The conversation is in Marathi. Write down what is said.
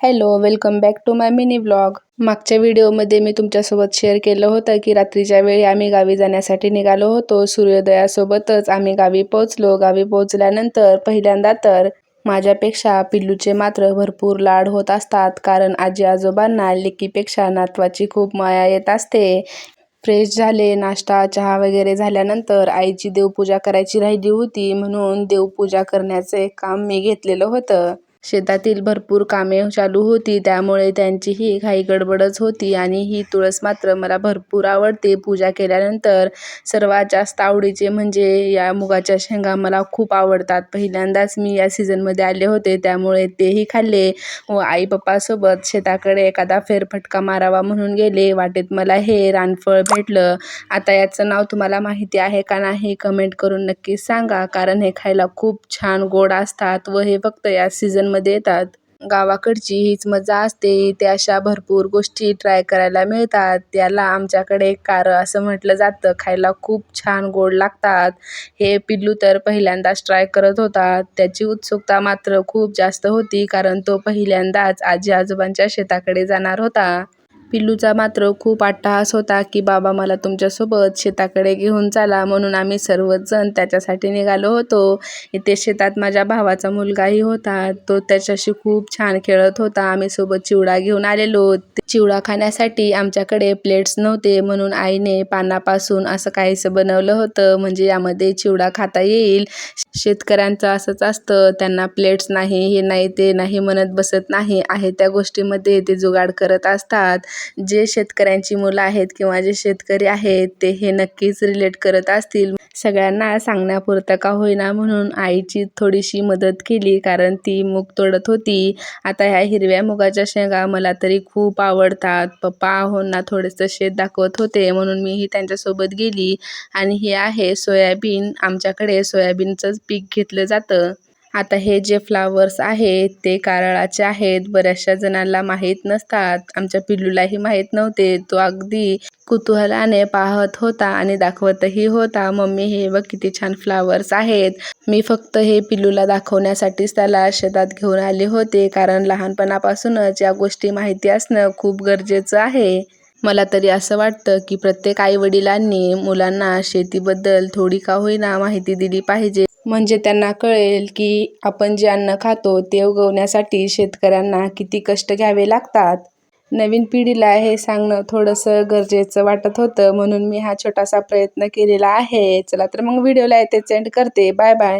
Hello welcome back to my mini blog मागच्या व्हिडिओमध्ये मी तुमच्यासोबत शेअर केलं होतं की रात्रीच्या वेळी आम्ही गावी जाण्यासाठी निघालो होतो. सूर्योदयासोबतच आम्ही गावी पोहोचलो. गावी पोहोचल्यानंतर पहिल्यांदा तर माझ्यापेक्षा पिल्लूचे मात्र भरपूर लाड होत असतात. कारण आजी आजोबांना लेकीपेक्षा नातवाची खूप माया येत असते. फ्रेश झाले नाश्ता चहा वगैरे झाल्यानंतर आईची देवपूजा करायची राहिली होती. म्हणून देवपूजा करण्याचे काम मी घेतलेलं होतं. शेतातील भरपूर कामे चालू होती त्यामुळे त्यांचीही घाई गडबडच होती आणि ही तुळस मात्र मला भरपूर आवडते. पूजा केल्यानंतर सर्वात जास्त आवडीचे म्हणजे या मुगाच्या शेंगा मला खूप आवडतात. पहिल्यांदाच मी या सीझनमध्ये आले होते त्यामुळे तेही खाल्ले व आई पप्पासोबत शेताकडे एखादा फेरफटका मारावा म्हणून गेले. वाटेत मला हे रानफळ भेटलं. आता याचं नाव तुम्हाला माहिती आहे का नाही कमेंट करून नक्कीच सांगा कारण हे खायला खूप छान गोड असतात व हे फक्त या सीझन मध्ये येतात. गावाकडची हीच मजा असते. इथे अशा भरपूर गोष्टी ट्राय करायला मिळतात. त्याला आमच्याकडे कार असं म्हटलं जातं. खायला खूप छान गोड लागतात. हे पिल्लू तर पहिल्यांदाच ट्राय करत होता त्याची उत्सुकता मात्र खूप जास्त होती कारण तो पहिल्यांदाच आजी आजोबांच्या शेताकडे जाणार होता. पिल्लूचा मात्र खूप अट्टहास होता की बाबा मला तुमच्यासोबत शेताकडे घेऊन चाला म्हणून आम्ही सर्वच जण त्याच्यासाठी निघालो होतो. इथे शेतात माझ्या भावाचा मुलगाही होता. तो त्याच्याशी खूप छान खेळत होता. आम्ही सोबत चिवडा घेऊन आलेलो. चिवडा खाण्यासाठी आमच्याकडे प्लेट्स नव्हते म्हणून आईने पानापासून असं काहीसं बनवलं होतं. म्हणजे यामध्ये चिवडा खाता येईल. शेतकऱ्यांचं असंच असतं. त्यांना प्लेट्स नाही हे नाही ते नाही म्हणत बसत नाही. आहे त्या गोष्टीमध्ये ते जुगाड करत असतात. जे शेतकऱ्यांची मुलं आहेत किंवा जे शेतकरी आहेत ते हे नक्कीच रिलेट करत असतील. सगळ्यांना सांगण्यापुरतं का होईना म्हणून आईची थोडीशी मदत केली कारण ती मूग तोडत होती. आता ह्या हिरव्या मुगाच्या शेंगा मला तरी खूप आवडतात. पप्पा आहोंना थोडंसं शेत दाखवत होते म्हणून मीही त्यांच्यासोबत गेली. आणि हे आहे सोयाबीन. आमच्याकडे सोयाबीनचंच पीक घेतलं जातं. आता हे जे फ्लावर्स आहेत ते कारळाचे आहेत. बऱ्याचशा जणांना माहीत नसतात. आमच्या पिल्लूलाही माहीत नव्हते. तो अगदी कुतूहलाने पाहत होता आणि दाखवतही होता मम्मी हे बघ किती छान फ्लावर्स आहेत. मी फक्त हे पिल्लूला दाखवण्यासाठीच त्याला शेतात घेऊन आले होते कारण लहानपणापासूनच या गोष्टी माहिती असणं खूप गरजेचं आहे. मला तरी असं वाटतं की प्रत्येक आईवडिलांनी मुलांना शेतीबद्दल थोडी का होईना माहिती दिली पाहिजे. म्हणजे त्यांना कळेल की आपण जे अन्न खातो ते उगवण्यासाठी शेतकऱ्यांना किती कष्ट घ्यावे लागतात. नवीन पिढीला हे सांगणं थोडंसं गरजेचं वाटत होतं म्हणून मी हा छोटासा प्रयत्न केलेला आहे. चला तर मग व्हिडिओला येते सेंड करते. Bye bye.